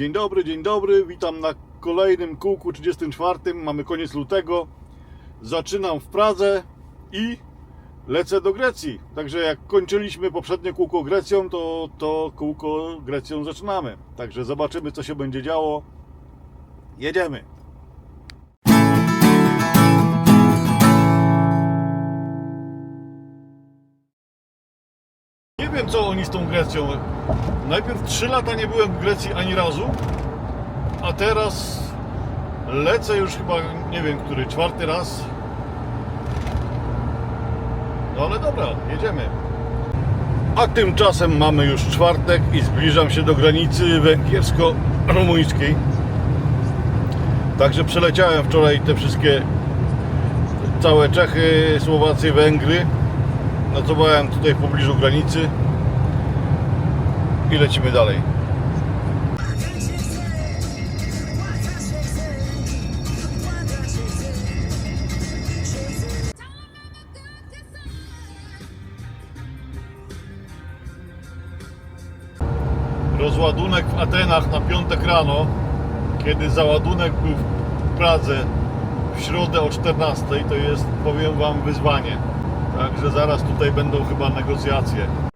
Dzień dobry, dzień dobry. Witam na kolejnym kółku 34. Mamy koniec lutego. Zaczynam w Pradze i lecę do Grecji. Także jak kończyliśmy poprzednie kółko Grecją, to to kółko Grecją zaczynamy. Także zobaczymy, co się będzie działo. Jedziemy. Co oni z tą Grecją. Najpierw 3 lata nie byłem w Grecji ani razu, a teraz lecę już chyba, nie wiem, który, czwarty raz. No ale dobra, jedziemy. A tymczasem mamy już czwartek i zbliżam się do granicy węgiersko-rumuńskiej. Także przeleciałem wczoraj te wszystkie całe Czechy, Słowację, Węgry. Nocowałem tutaj w pobliżu granicy i lecimy dalej. Rozładunek w Atenach na piątek rano, kiedy załadunek był w Pradze w środę o 14, to jest, powiem Wam, wyzwanie. Także zaraz tutaj będą chyba negocjacje.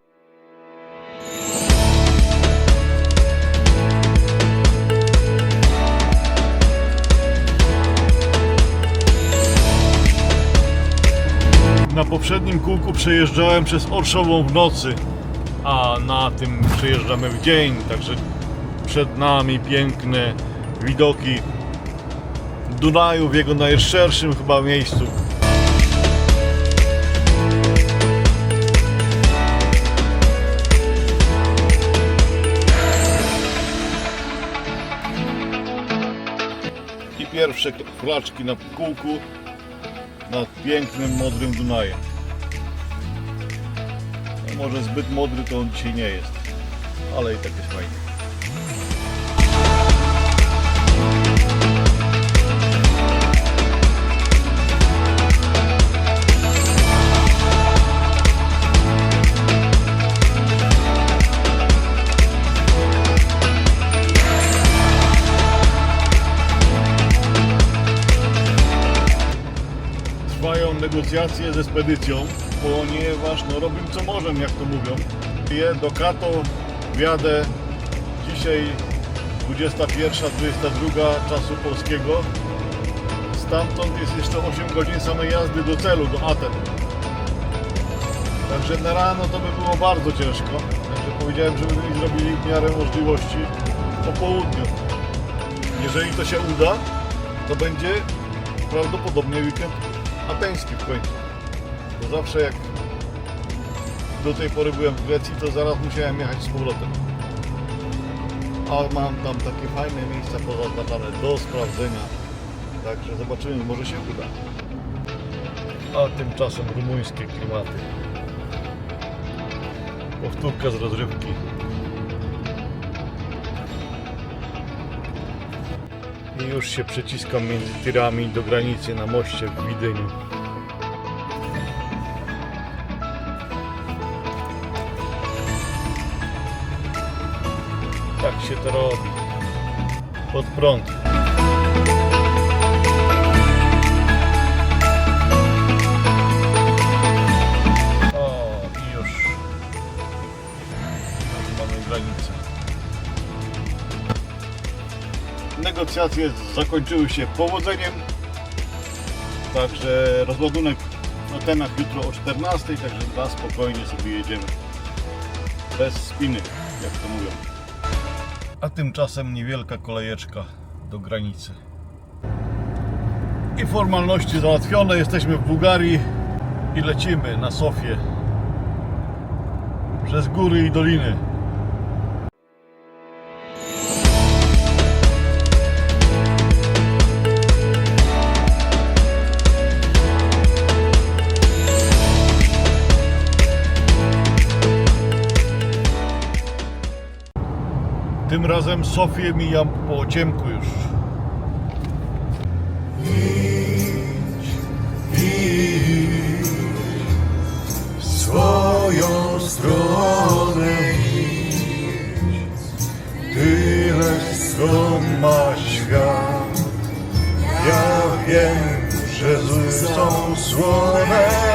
Poprzednim kółku przejeżdżałem przez Orszową w nocy, a na tym przejeżdżamy w dzień, także przed nami piękne widoki Dunaju w jego najszerszym chyba miejscu. I pierwsze flaczki na kółku nad pięknym, modrym Dunajem. No może zbyt modry to on dzisiaj nie jest, ale i tak jest fajnie. Negocjacje ze spedycją, ponieważ no, robią co możemy, jak to mówią. Je do Kato wjadę dzisiaj 21-22 czasu polskiego. Stamtąd jest jeszcze 8 godzin samej jazdy do celu, do Aten. Także na rano to by było bardzo ciężko. Także powiedziałem, żeby zrobili w miarę możliwości po południu. Jeżeli to się uda, to będzie prawdopodobnie weekend ateński w końcu. Bo zawsze jak do tej pory byłem w Grecji, to zaraz musiałem jechać z powrotem. A mam tam takie fajne miejsca pozaznaczone do sprawdzenia. Także zobaczymy, może się uda. A tymczasem rumuńskie klimaty. Powtórka z rozrywki. I już się przeciskam między tirami do granicy na moście w Widyniu. Tak się to robi. Pod prąd. Negocjacje zakończyły się powodzeniem. Także rozładunek w Atenach jutro o 14, także na spokojnie sobie jedziemy. Bez spiny, jak to mówią. A tymczasem niewielka kolejeczka do granicy. I formalności załatwione, jesteśmy w Bułgarii i lecimy na Sofię. Przez góry i doliny. Tym razem Sofię mijam po ciemku już. w swoją stronę idź. Tyle stron ma świat. Ja wiem, że zły są słone.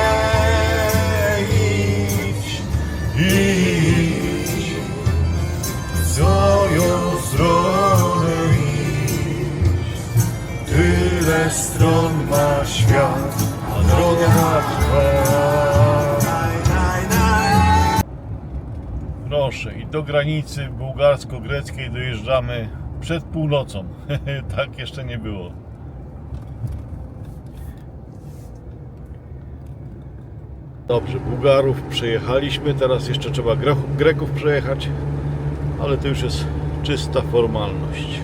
Do granicy bułgarsko-greckiej dojeżdżamy przed północą. tak jeszcze nie było. Dobrze, Bułgarów przejechaliśmy, teraz jeszcze trzeba Gre- Greków przejechać, ale to już jest czysta formalność.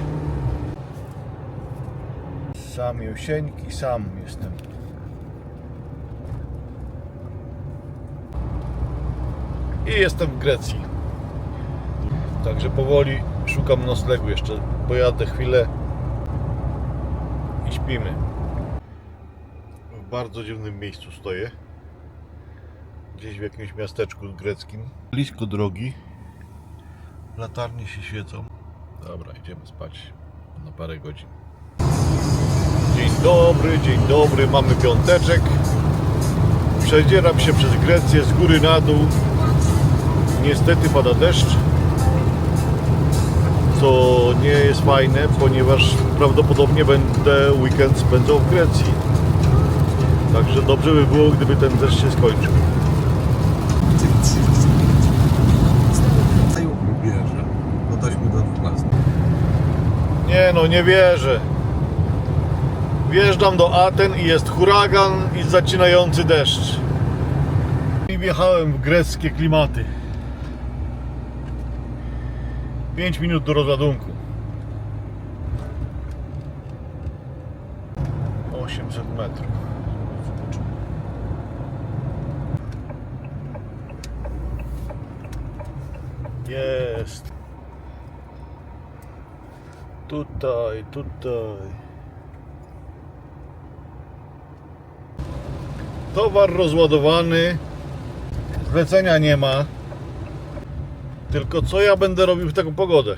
Sam Jusieńki, sam jestem. I jestem w Grecji. Także powoli szukam noclegu jeszcze. Pojadę chwilę i śpimy. W bardzo dziwnym miejscu stoję. Gdzieś w jakimś miasteczku greckim. Blisko drogi. Latarnie się świecą. Dobra, idziemy spać na parę godzin. Dzień dobry, dzień dobry. Mamy piąteczek. Przedzieram się przez Grecję z góry na dół. Niestety pada deszcz, co nie jest fajne, ponieważ prawdopodobnie będę weekend spędzał w Grecji. Także dobrze by było, gdyby ten deszcz się skończył. Wierzę. Bo tośmy do 12. Nie no, nie wierzę. Wjeżdżam do Aten i jest huragan i zacinający deszcz. I wjechałem w greckie klimaty. 5 minut do rozładunku. 800 metrów. Jest. Tutaj, tutaj. Towar rozładowany. Zlecenia nie ma. Tylko co ja będę robił w taką pogodę?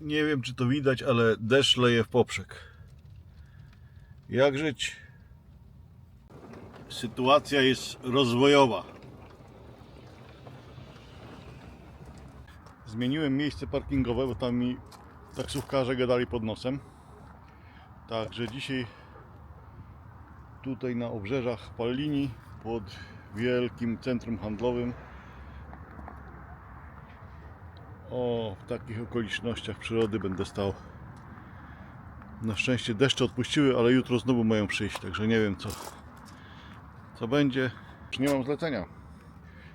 Nie wiem, czy to widać, ale deszcz leje w poprzek. Jak żyć? Sytuacja jest rozwojowa. Zmieniłem miejsce parkingowe, bo tam mi taksówkarze gadali pod nosem. Także dzisiaj tutaj na obrzeżach Pallini pod wielkim centrum handlowym o takich okolicznościach przyrody będę stał. Na szczęście deszcze odpuściły, ale jutro znowu mają przyjść, także nie wiem co, co będzie. Nie mam zlecenia.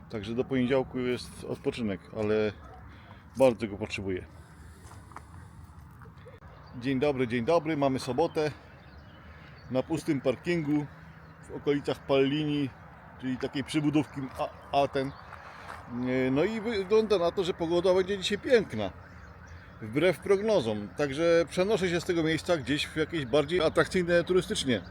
Także do poniedziałku jest odpoczynek, ale bardzo go potrzebuję. Dzień dobry, dzień dobry. Mamy sobotę na pustym parkingu w okolicach Pallini, czyli takiej przybudówki Aten. Nie, No i wygląda na to, że pogoda będzie dzisiaj piękna. Wbrew prognozom. Także przenoszę się z tego miejsca gdzieś w jakieś bardziej atrakcyjne turystycznie.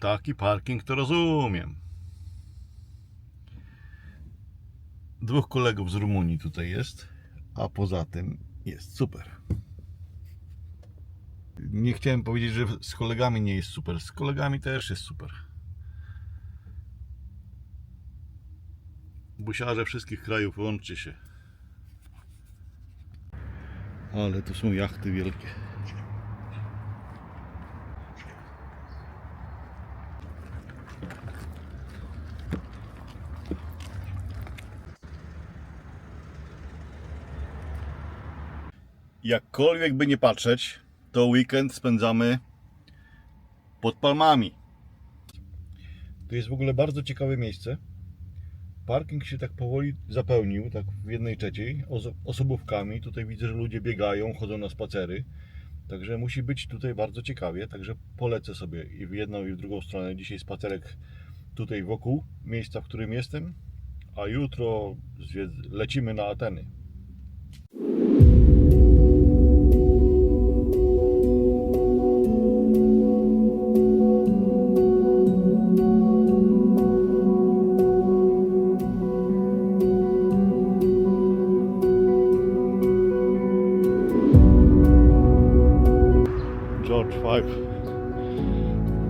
Taki parking to rozumiem. Dwóch kolegów z Rumunii tutaj jest, a poza tym jest super. Nie chciałem powiedzieć, że z kolegami nie jest super. Z kolegami też jest super. Busiarze wszystkich krajów, łączcie się. Ale to są jachty wielkie. Jakkolwiek by nie patrzeć, to weekend spędzamy pod palmami. To jest w ogóle bardzo ciekawe miejsce. Parking się tak powoli zapełnił, tak w jednej trzeciej, oso- osobówkami. Tutaj widzę, że ludzie biegają, chodzą na spacery. Także musi być tutaj bardzo ciekawie. Także polecę sobie i w jedną, i w drugą stronę. Dzisiaj spacerek tutaj wokół miejsca, w którym jestem, a jutro lecimy na Ateny.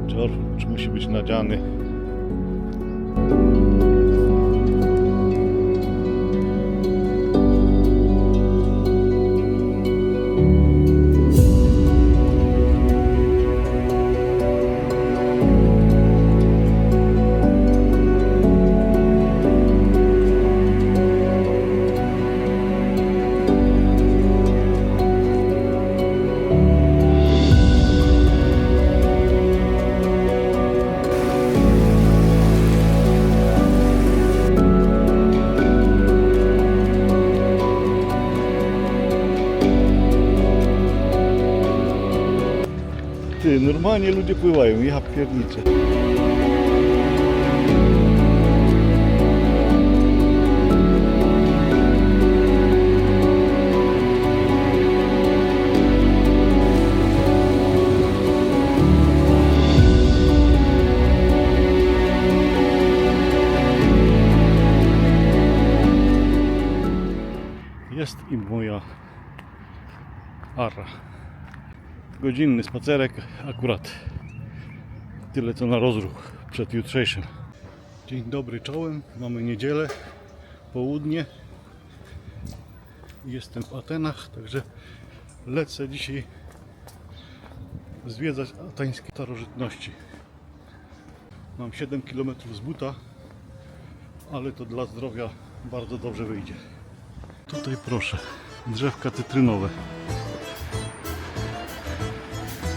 George 5. George musi być nadziany. Normalnie ludzie pływają, ja pierniczę. Jest i moja ara godzinny spacerek, akurat tyle co na rozruch przed jutrzejszym. Dzień dobry czołem, mamy niedzielę, południe. Jestem w Atenach, także lecę dzisiaj zwiedzać ateńskie starożytności. Mam 7 km z buta, ale to dla zdrowia bardzo dobrze wyjdzie. Tutaj proszę, drzewka cytrynowe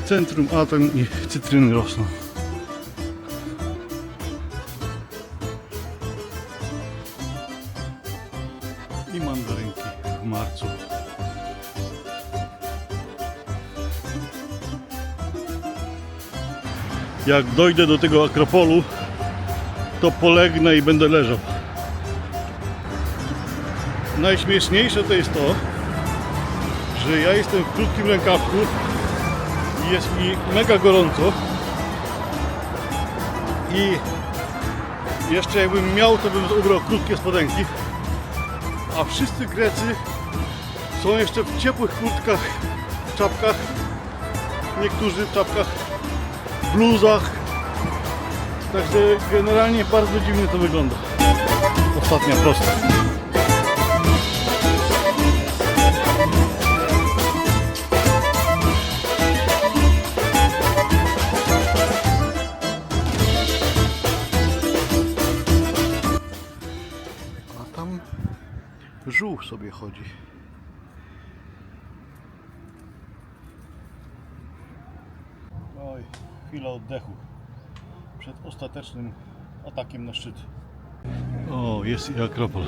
centrum Aten i cytryny rosną. I mandarynki w marcu. Jak dojdę do tego akropolu, to polegnę i będę leżał. Najśmieszniejsze to jest to, że ja jestem w krótkim rękawku jest mi mega gorąco. I jeszcze jakbym miał to bym ubrał krótkie spodenki. A wszyscy Grecy są jeszcze w ciepłych kurtkach, czapkach. Niektórzy w czapkach, bluzach. Także generalnie bardzo dziwnie to wygląda. Ostatnia prosta żółw sobie chodzi. Oj, chwila oddechu przed ostatecznym atakiem na szczyt. O, jest i Akropol.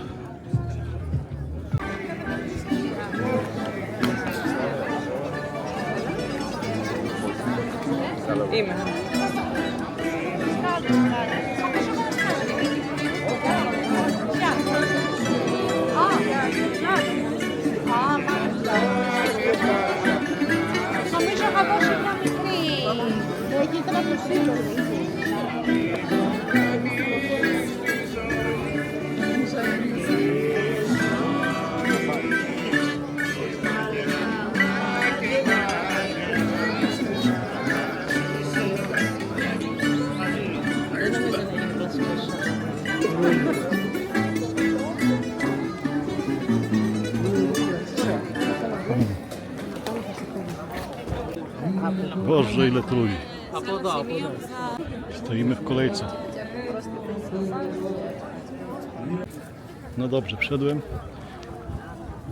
Dime. She's Stoimy w kolejce. No dobrze, wszedłem.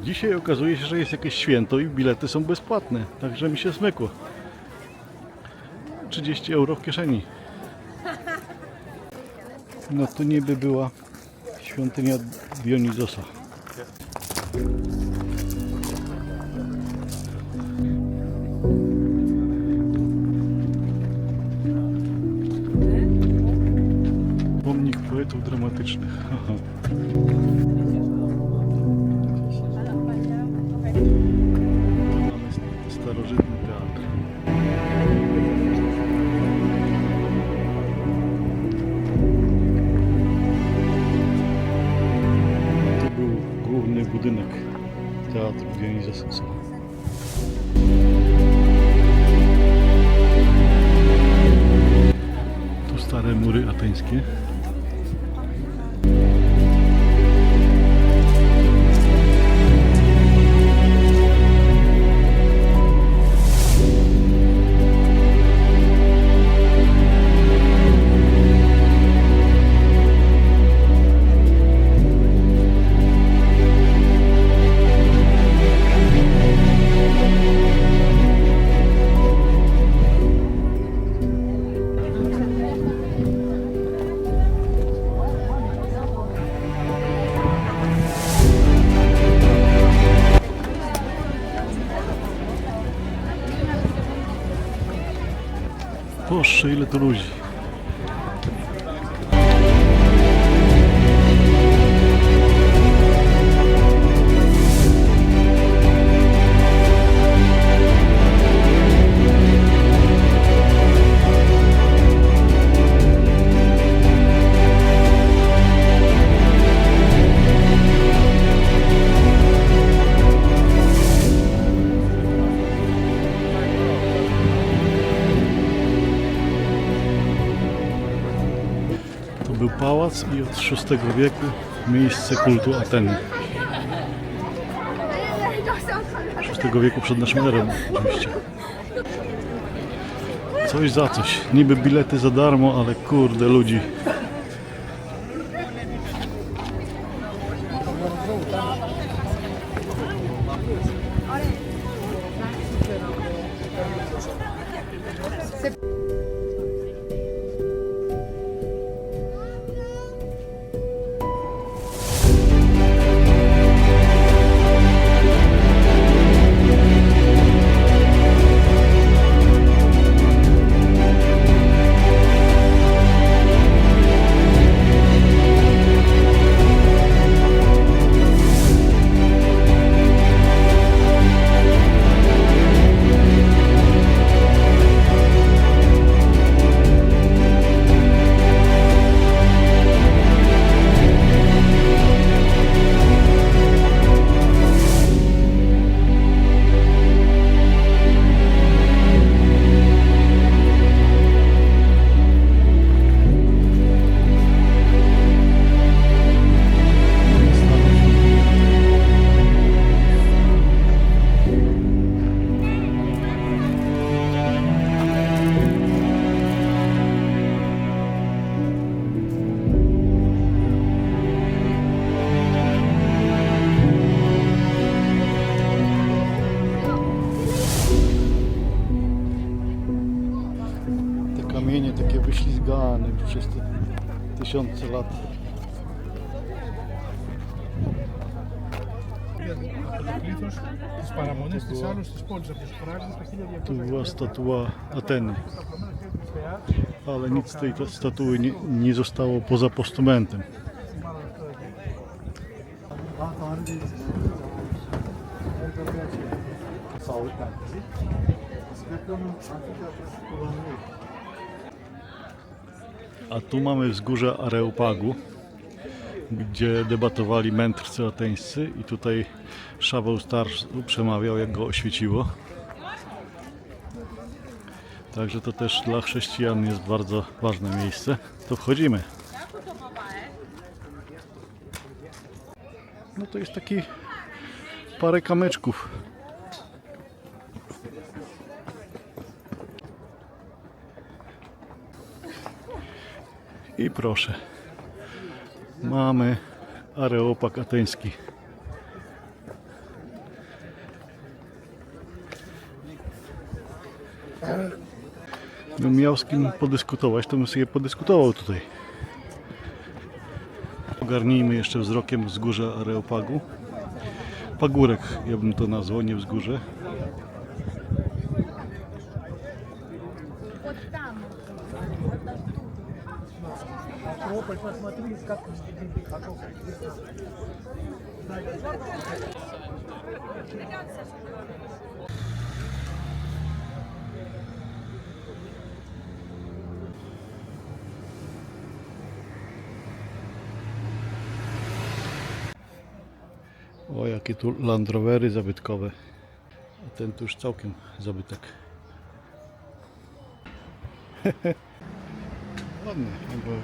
Dzisiaj okazuje się, że jest jakieś święto i bilety są bezpłatne. Także mi się smykło. 30 euro w kieszeni. No to niby była świątynia Dionizosa. безпечних. écologie. Pałac i od VI wieku miejsce kultu Ateny. VI wieku przed naszą erą oczywiście. Coś za coś. Niby bilety za darmo, ale kurde ludzi. Το 1200 Tu była statua Ateny. Ale nic z tej ta- statuły nie, nie zostało poza postumentem. A tu mamy wzgórze Areopagu, gdzie debatowali mędrcy ateńscy i tutaj Szaweł Starszy przemawiał, jak go oświeciło. Także to też dla chrześcijan jest bardzo ważne miejsce. To wchodzimy. No to jest taki parę kamyczków. I proszę. Mamy areopag ateński. Bym miał z kim podyskutować, to bym sobie podyskutował tutaj. Ogarnijmy jeszcze wzrokiem wzgórze Areopagu. Pagórek, ja bym to nazwał, nie wzgórze. O, jakie tu Land Rovery zabytkowe. A ten tu już całkiem zabytek. Ładny kawałek.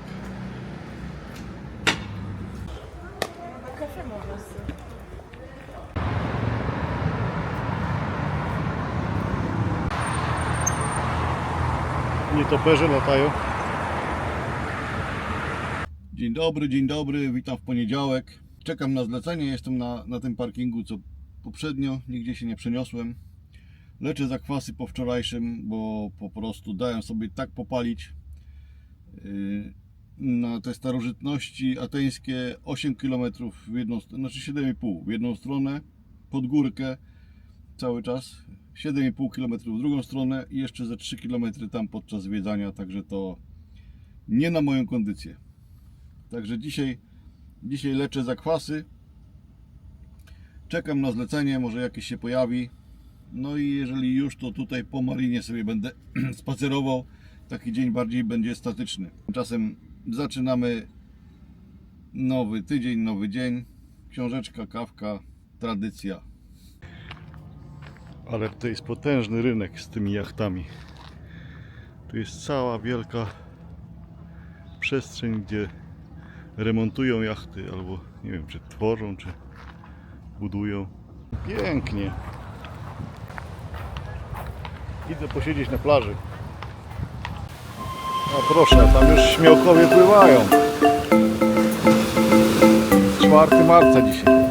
Nietoperze latają. Dzień dobry, dzień dobry, witam w poniedziałek. Czekam na zlecenie, jestem na, na tym parkingu co poprzednio, nigdzie się nie przeniosłem. Leczę zakwasy po wczorajszym, bo po prostu dałem sobie tak popalić na te starożytności ateńskie 8 km w jedną stronę, znaczy 7,5 w jedną stronę, pod górkę cały czas, 7,5 km w drugą stronę i jeszcze ze 3 km tam podczas zwiedzania, także to nie na moją kondycję. Także dzisiaj, dzisiaj leczę zakwasy. Czekam na zlecenie, może jakieś się pojawi. No i jeżeli już, to tutaj po marinie sobie będę spacerował. Taki dzień bardziej będzie statyczny. Tymczasem zaczynamy nowy tydzień, nowy dzień. Książeczka, kawka, tradycja. Ale to jest potężny rynek z tymi jachtami. Tu jest cała wielka przestrzeń, gdzie remontują jachty albo nie wiem, czy tworzą, czy budują. Pięknie. Idę posiedzieć na plaży. A proszę, tam już śmiałkowie pływają. 4 marca dzisiaj.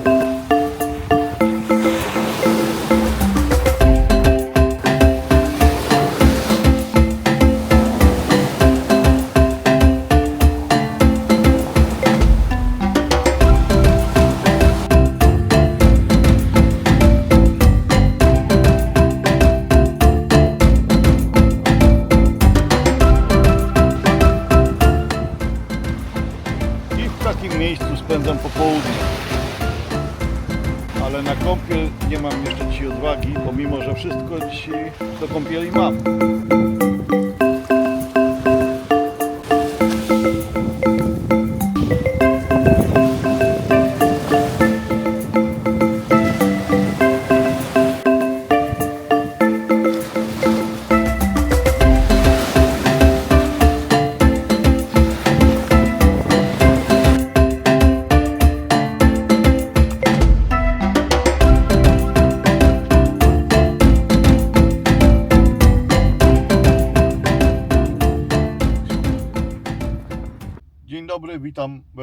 Spędzam popołudnie. Ale na kąpiel nie mam jeszcze dzisiaj odwagi, pomimo że wszystko dzisiaj do kąpieli mam.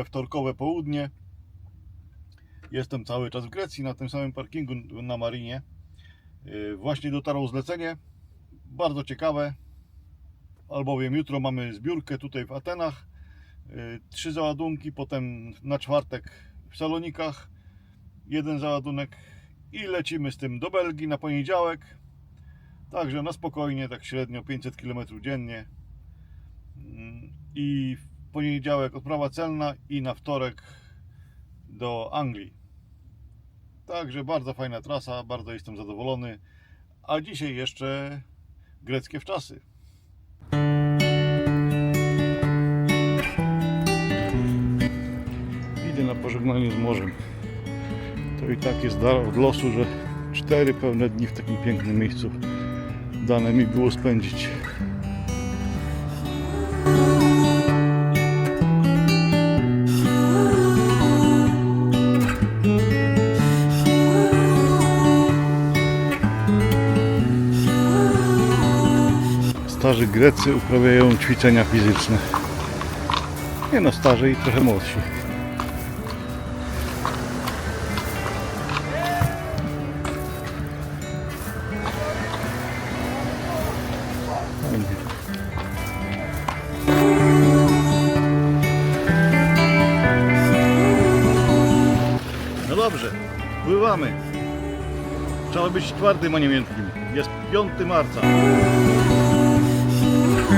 Wtorkowe południe. Jestem cały czas w Grecji, na tym samym parkingu na Marinie. Yy, Właśnie dotarło zlecenie, bardzo ciekawe, albowiem jutro mamy zbiórkę tutaj w Atenach. Yy, Trzy załadunki, potem na czwartek w Salonikach jeden załadunek i lecimy z tym do Belgii na poniedziałek. Także na spokojnie, tak średnio 500 km dziennie. Mm, I poniedziałek odprawa celna i na wtorek do Anglii. Także bardzo fajna trasa, bardzo jestem zadowolony. A dzisiaj jeszcze greckie wczasy. Idę na pożegnanie z morzem. To i tak jest dar od losu, że cztery pełne dni w takim pięknym miejscu dane mi było spędzić. Starzy Grecy uprawiają ćwiczenia fizyczne. Nie no, starzy i trochę młodsi. No dobrze, pływamy. Trzeba być twardym, a nie miękkim. Jest 5 marca. Tak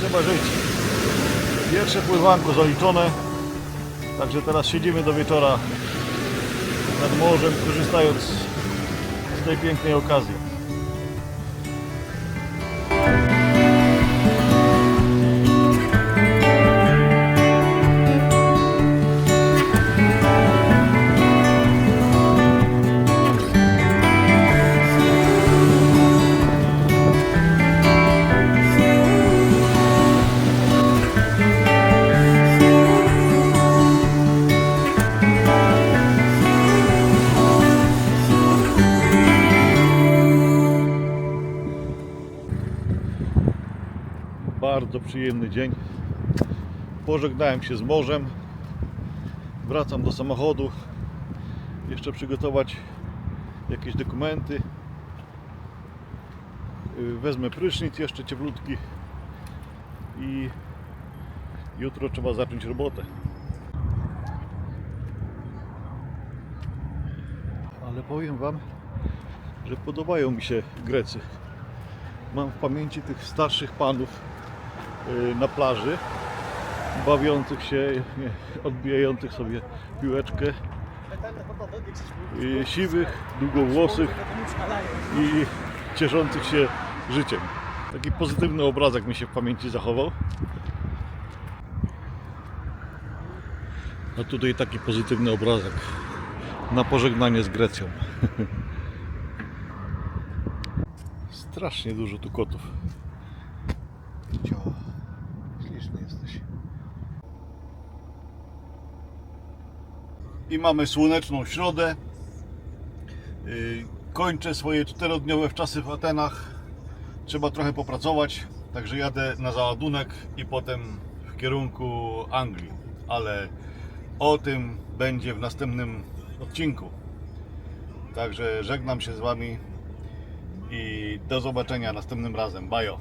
trzeba żyć. Pierwsze pływanko zaliczone. Także teraz siedzimy do wieczora nad morzem, korzystając z tej pięknej okazji. Bardzo przyjemny dzień. Pożegnałem się z morzem. Wracam do samochodu. Jeszcze przygotować jakieś dokumenty. Yy, Wezmę prysznic jeszcze cieplutki. I jutro trzeba zacząć robotę. Ale powiem Wam, że podobają mi się Grecy. Mam w pamięci tych starszych panów y, na plaży, bawiących się, odbijających sobie piłeczkę, y, siwych, długowłosych i cieszących się życiem. Taki pozytywny obrazek mi się w pamięci zachował. A tutaj taki pozytywny obrazek na pożegnanie z Grecją. Strasznie dużo tu kotów. I mamy słoneczną środę. Yy, Kończę swoje czterodniowe wczasy w Atenach. Trzeba trochę popracować, także jadę na załadunek i potem w kierunku Anglii. Ale o tym będzie w następnym odcinku. Także żegnam się z Wami i do zobaczenia następnym razem. Bajo.